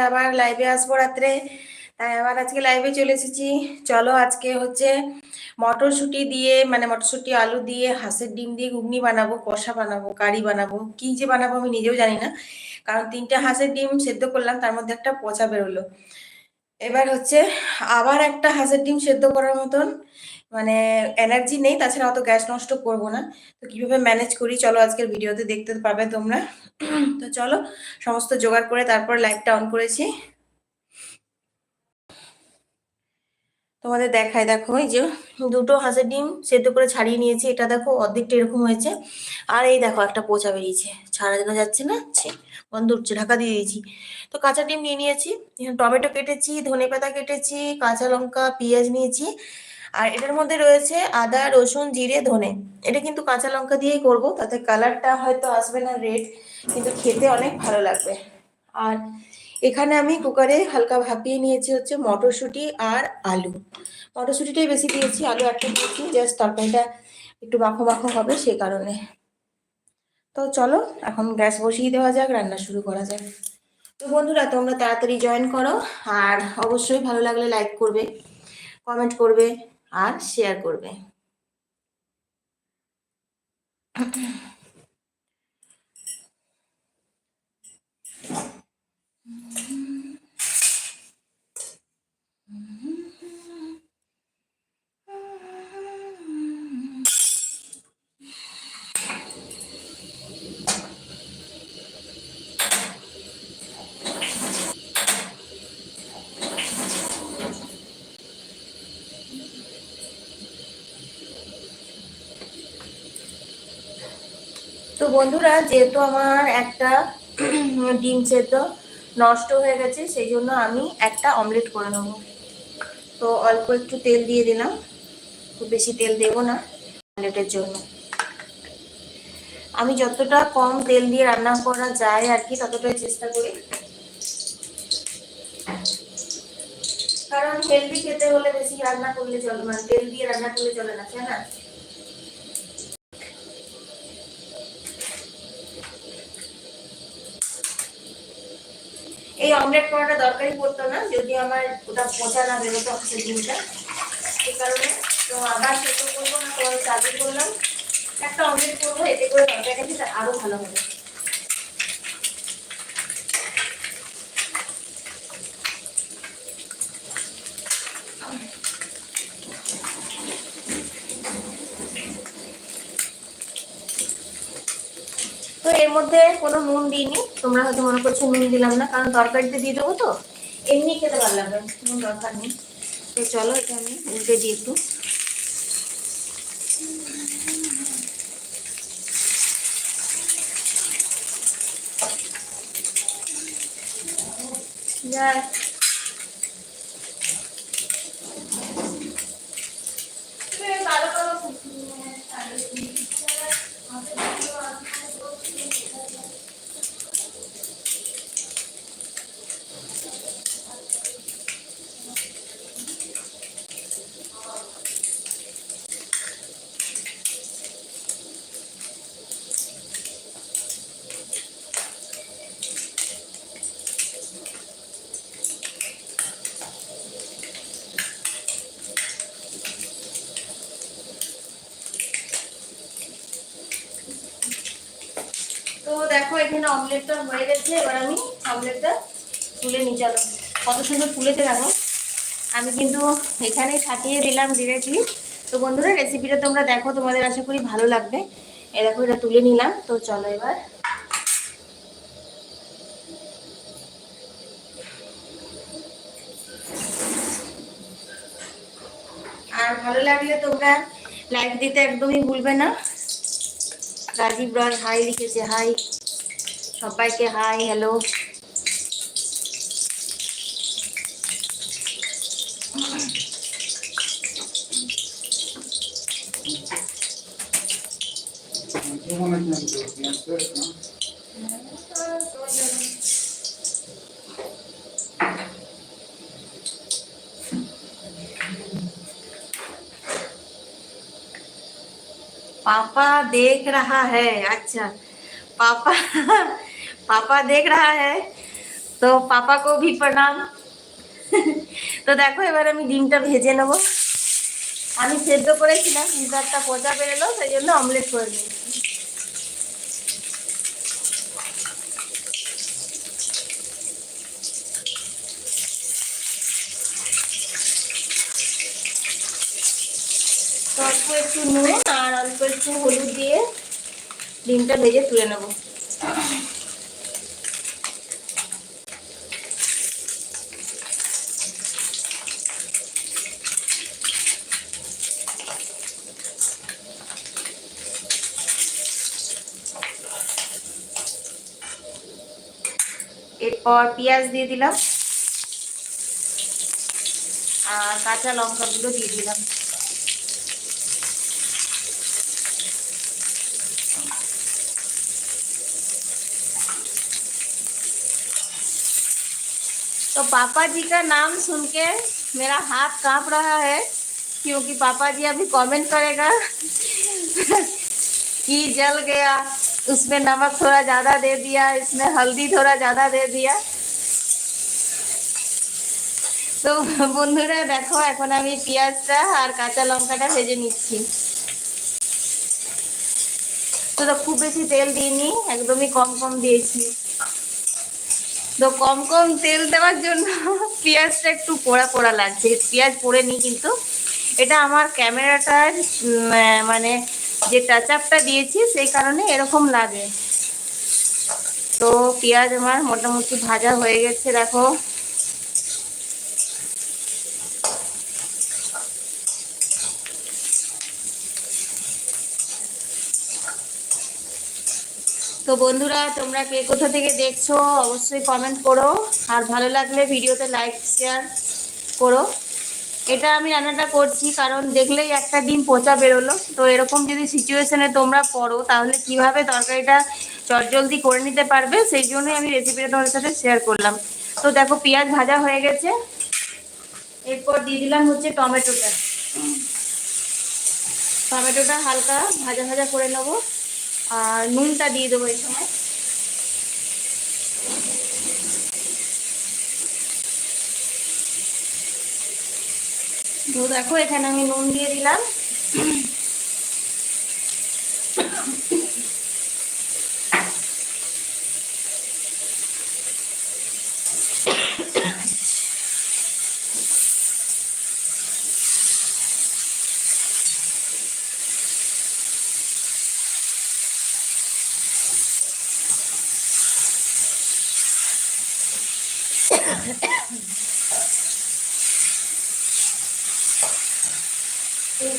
আবার লাইভে আসব রাত্রে। তাই আবার আজকে লাইভে চলে এসেছি। চলো আজকে হচ্ছে মটরশুঁটি দিয়ে মানে মটরশুঁটি, আলু দিয়ে, হাঁসের ডিম দিয়ে ঘুগনি বানাবো, কষা বানাবো, কারি বানাবো। কি যে বানাবো আমি নিজেও জানি না। কারণ তিনটে হাঁসের ডিম সেদ্ধ করলাম, তার মধ্যে একটা পচা বেরোলো। এবার হচ্ছে আবার একটা হাঁসের ডিম সেদ্ধ করার মতন। মানে এনার্জি নেই, তাছাড়া অত গ্যাস নষ্ট করব না। তো কীভাবে ম্যানেজ করি? চলো আজকের ভিডিওতে দেখতে পাবে তোমরা। তো চলো, সমস্ত জোগাড় করে তারপর লাইভটা অন করেছি। তোমাদের দেখায়, দেখো, এই যে দুটো হাঁসের ডিম সেদ্ধ করে ছাড়িয়ে নিয়েছি। এটা দেখো, অর্ধেকটা এরকম হয়েছে। আর এই দেখো, একটা পোচা বেরিয়েছে। ছাড়ানো যাচ্ছে না বন্ধ উঠছে, ঢাকা দিয়ে দিয়েছি। তো কাঁচা ডিম নিয়ে নিয়েছি। টমেটো কেটেছি ধনে পাতা কেটেছি, কাঁচা লঙ্কা, পেঁয়াজ নিয়েছি। আর এটার মধ্যে রয়েছে আদা, রসুন, জিরে, ধনে। এটা কিন্তু কাঁচা লঙ্কা দিয়েই করব, তাতে কালারটা হয়তো আসবে না রেড কিন্তু খেতে অনেক ভালো লাগবে। আর এখানে আমি কুকারে হালকা ভাপিয়ে নিয়েছি হচ্ছে মটরশুঁটি আর আলু। মটরশুঁটিটাই বেশি দিয়েছি, আলু একটা দিয়েছি জাস্ট তরকারিটা একটু মাখো মাখো হবে সে কারণে। তো চলো, এখন গ্যাস বসিয়ে দেওয়া যাক, রান্না শুরু করা যাক। তো বন্ধুরা, তোমরা তাড়াতাড়ি জয়েন করো, আর অবশ্যই ভালো লাগলে লাইক করবে কমেন্ট করবে। আর শেয়ার করবে। বন্ধুরা, যেহেতু আমার একটা, ডিম সেদ্ধ নষ্ট হয়ে গেছে, সেই জন্য আমি একটা অমলেট করে নেব। তো অল্প একটু তেল দিয়ে দিলাম। খুব বেশি তেল দেবো না অমলেটের জন্য। আমি যতটা কম তেল দিয়ে রান্না করা যায় আর কি, ততটাই চেষ্টা করি। কারণ হেলদি খেতে হলে বেশি রান্না করলে চলে মানে তেল দিয়ে রান্না করলে চলে না, তাই না? এই অমলেট করাটা দরকারই পড়তো না, যদি আমার ওটা পচা না বেরোতো অফিসের দিনটা। সেই কারণে তো আবার সেটা করব না তোমার চাকরি করলাম। একটা অমলেট করব, এতে করে তরকারিটা আরও আরও ভালো হবে। মধ্যে কোনো নুন দিইনি। তোমরা হয়তো মনে করছ নুন দিলাম না, কারণ তরকারিতে দিয়ে দেবো তো। এমনি খেতে ভালো লাগবে নুন দরকার নেই। তো চলো এটা আমি উল্টে দিই। একটু যাক এখানে অমলেটটা হয়ে গেছে, এবার আমি অমলেটটা তুলে নিয়ে চলো কত সুন্দর ফুলেতে দেখো। আমি কিন্তু এখানে ছাটিয়ে দিলাম ডিরেক্টলি তো বন্ধুরা রেসিপিটা তোমরা দেখো, তোমাদের আশা করি ভালো লাগবে। এ দেখো, এটা তুলে নিলাম। তো চলো এবার। আর ভালো লাগলে তোমরা লাইক দিতে একদমই ভুলবে না। রাজীব রয় হাই লিখেছে হাই সবাইকে হাই হ্যালো पापा देख रहा है अच्छा पापा पापा देख रहा है তো পাপাকেও ভি প্রণাম তো দেখো এবার আমি ডিমটা ভেজে নেব আমি সেদ্ধ করেছিলাম কিন্তু একটা পচা বেরোলো সেই জন্য অমলেট করে নিয়েছি তো অল্প একটু নুন আর অল্প একটু হলুদ দিয়ে ডিমটা ভেজে তুলে নেবো এরপর পেঁয়াজ দিয়ে দিলাম আর কাঁচা লঙ্কাগুলো দিয়ে দিলাম तो पापा जी का नाम सुन के मेरा हाथ कांप रहा है क्योंकि पापा जी अभी कमेंट करेगा कि जल गया उसमें नमक थोड़ा ज़्यादा दे दिया इसमें हल्दी थोड़ा ज़्यादा दे दिया তো বন্ধুরা দেখো এখন আমি পেঁয়াজটা আর কাঁচা লঙ্কাটা ভেজে নিচ্ছি তো তো খুব বেশি তেল দিইনি একদমই কম কম দিয়েছি তো কম কম তেল দেওয়ার জন্য পেঁয়াজটা একটু পোড়া পোড়া লাগছে পেঁয়াজ পড়ে নি কিন্তু এটা আমার ক্যামেরাটার উম, আহ, মানে যে টাচ আপটা দিয়েছি, সেই কারণে এরকম লাগে। তো পেঁয়াজ আমার মোটামুটি ভাজা হয়ে গেছে, দেখো। তো বন্ধুরা, তোমরা কে কোথা থেকে দেখছ, অবশ্যই কমেন্ট করো। আর ভালো লাগলে ভিডিওতে লাইক শেয়ার করো। এটা আমি রান্নাটা করছি, কারণ দেখলেই একটা ডিম পচা বেরোলো। তো এরকম যদি সিচুয়েশনে তোমরা পড়ো, তাহলে কীভাবে তরকারিটা চটজলদি করে নিতে পারবে, সেই জন্যই আমি রেসিপিটা তোমাদের সাথে শেয়ার করলাম। তো দেখো, পেঁয়াজ ভাজা হয়ে গেছে। এরপর দিয়ে দিলাম হচ্ছে টমেটোটা। টমেটোটা হালকা ভাজা ভাজা করে নেব। আর নুনটা দিয়ে দেবো এই সময়। তো দেখো এখানে আমি নুন দিয়ে দিলাম।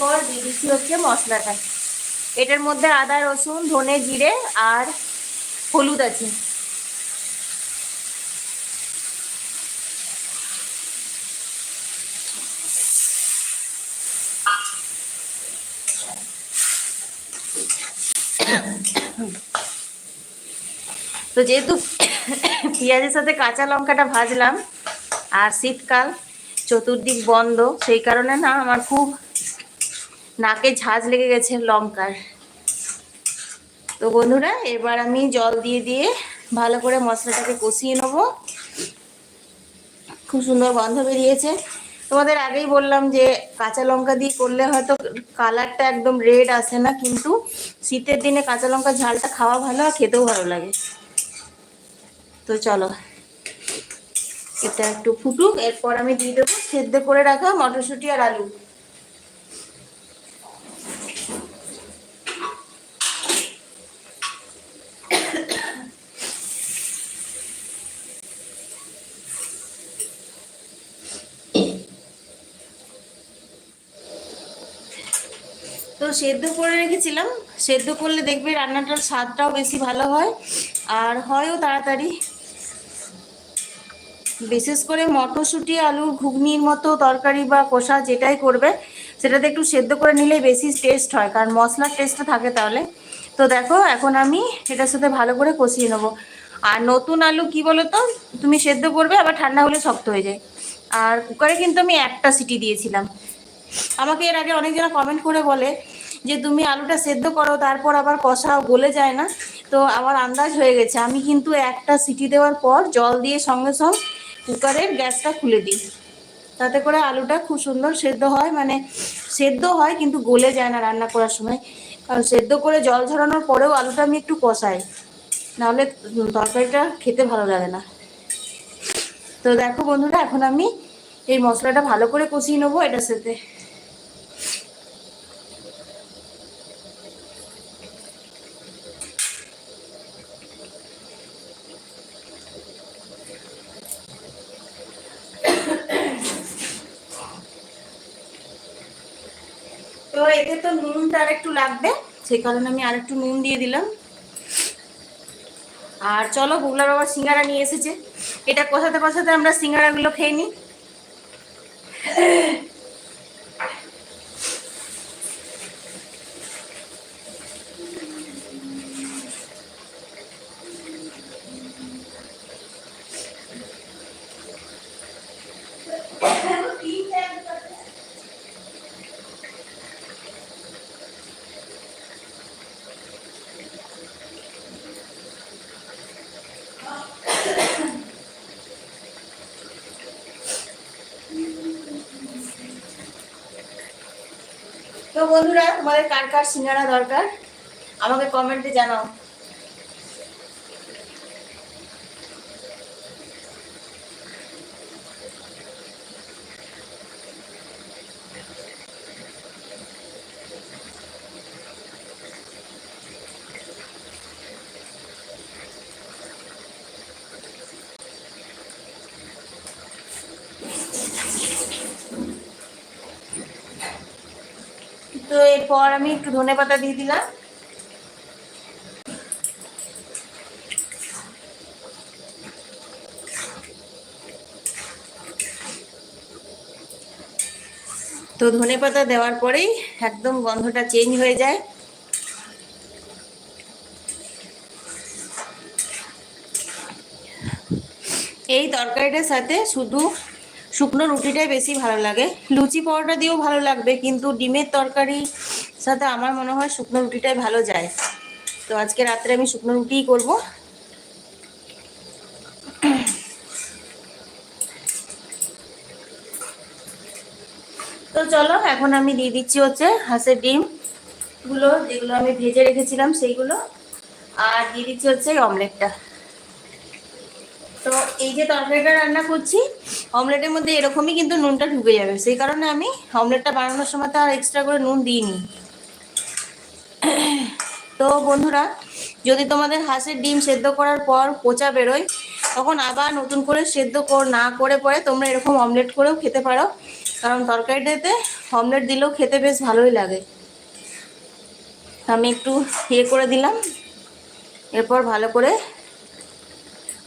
এরপর দিয়ে দিচ্ছি হচ্ছে মশলাটা। এটার মধ্যে আদা, রসুন, ধনে জিরে আর হলুদ আছে। তো যেহেতু পেঁয়াজের সাথে কাঁচা লঙ্কাটা ভাজলাম, আর শীতকাল চতুর্দিক বন্ধ, সেই কারণে না আমার খুব নাকে ঝাঁজ লেগে গেছে লঙ্কার। তো বন্ধুরা, এবার আমি জল দিয়ে দিয়ে ভালো করে মশলাটাকে কষিয়ে নেব। খুব সুন্দর গন্ধ বেরিয়েছে। তোমাদের আগেই বললাম যে কাঁচা লঙ্কা দিয়ে করলে হয়তো কালারটা একদম রেড আসে না, কিন্তু শীতের দিনে কাঁচা লঙ্কা ঝালটা খাওয়া ভালো আর খেতেও ভালো লাগে। তো চলো, এটা একটু ফুটুক, এরপর আমি দিয়ে দেবো সেদ্ধ করে রাখা মটরশুঁটি আর আলু। সেদ্ধ করে রেখেছিলাম। সেদ্ধ করলে দেখবে রান্নাটার স্বাদটাও বেশি ভালো হয়। আর হয়ও তাড়াতাড়ি। বিশেষ করে মটরশুঁটি, আলুর ঘুগনির মতো তরকারি বা কষা যেটাই করবে, সেটাতে একটু সেদ্ধ করে নিলে বেশি টেস্ট হয়। কারণ মশলার টেস্টটা থাকে তাহলে। তো দেখো, এখন আমি এটার সাথে ভালো করে কষিয়ে নেব। আর নতুন আলু কি বলো তো তুমি সেদ্ধ করবে, আবার ঠান্ডা হলে শক্ত হয়ে যায়। আর কুকারে কিন্তু আমি একটা সিটি দিয়েছিলাম। আমাকে এর আগে অনেকজনা কমেন্ট করে বলে যে তুমি আলুটা সেদ্ধ করো, তারপর আবার কষাও, গলে যায় না। তো আমার আন্দাজ হয়ে গেছে। আমি কিন্তু একটা সিটি দেওয়ার পর জল দিয়ে সঙ্গে সঙ্গে কুকারের গ্যাসটা খুলে দিই। তাতে করে আলুটা খুব সুন্দর সেদ্ধ হয়। মানে সেদ্ধ হয় কিন্তু গলে যায় না রান্না করার সময়। কারণ সেদ্ধ করে জল ঝরানোর পরেও আলুটা আমি একটু কষাই। নাহলে তরকারিটা খেতে ভালো লাগে না। তো দেখো বন্ধুরা, এখন আমি এই মশলাটা ভালো করে কষিয়ে নেব এটার সাথে। এতে তো নুনটা আর একটু লাগবে, সেই কারণে আমি আর একটু নুন দিয়ে দিলাম। আর চলো বুগলার বাবা সিঙ্গারা নিয়ে এসেছে। এটা কষাতে কষাতে আমরা সিঙ্গারাগুলো খেয়ে নিই। তো বন্ধুরা তোমাদের কার কার সিঙ্গারা দরকার? আমাকে কমেন্টে জানাও। তো এরপর আমি একটু ধনে পাতা দিয়ে দিলাম। তো ধনে পাতা দেওয়ার পরেই একদম গন্ধটা চেঞ্জ হয়ে যায়। এই তরকারিটার সাথে শুধু শুকনো রুটিটাই বেশি ভালো লাগে। লুচি পরোটা দিয়েও ভালো লাগবে, কিন্তু ডিমের তরকারির সাথে আমার মনে হয় শুকনো রুটিটাই ভালো যায়। তো আজকে রাত্রে আমি শুকনো রুটিই করব। তো চলো, এখন আমি দিয়ে দিচ্ছি হচ্ছে হাঁসের ডিম। গুলো যেগুলো আমি ভেজে রেখেছিলাম, সেইগুলো। আর দিয়ে দিচ্ছি হচ্ছে অমলেটটা। তো এই যে তরকারিটা রান্না করছি, অমলেটের মধ্যে এরকমই কিন্তু নুনটা ঢুকে যাবে। সেই কারণে আমি অমলেটটা বানানোর সময় তো আর এক্সট্রা করে নুন দিইনি। তো বন্ধুরা, যদি তোমাদের হাঁসের ডিম সেদ্ধ করার পর পচা বেরোয়, তখন আবার নতুন করে সেদ্ধ না করে পরে তোমরা এরকম অমলেট করেও খেতে পারো। কারণ তরকারিটাতে অমলেট দিলেও খেতে বেশ ভালোই লাগে। আমি একটু ইয়ে করে দিলাম। এরপর ভালো করে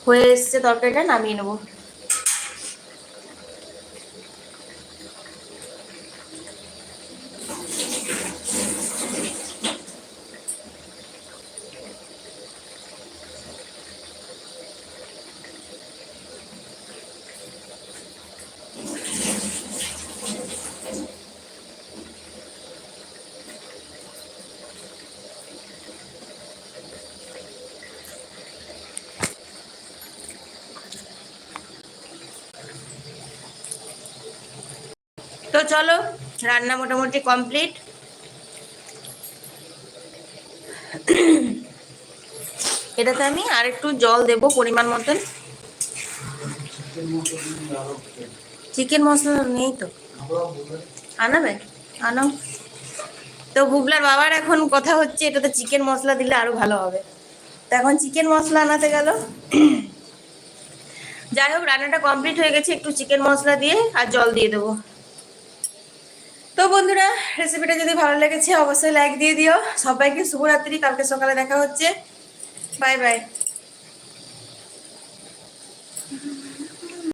হয়ে এসছে তরকারিটা নামিয়ে নেব। চলো, রান্না মোটামুটি কমপ্লিট এটাতে আমি আর একটু জল দেব পরিমাণ মতন। চিকেন মশলা নেই তো। আনাবে? আনো। তো বুবলার বাবার এখন কথা হচ্ছে, এটাতে চিকেন মশলা দিলে আরও ভালো হবে। তো এখন চিকেন মশলা আনাতে গেল। যাই হোক, রান্নাটা কমপ্লিট হয়ে গেছে, একটু চিকেন মশলা দিয়ে আর জল দিয়ে দেবো। তো বন্ধুরা রেসিপিটা যদি ভালো লেগেছে, অবশ্যই লাইক দিয়ে দিও। সবাইকে শুভরাত্রি, কালকে সকালে দেখা হচ্ছে। Bye bye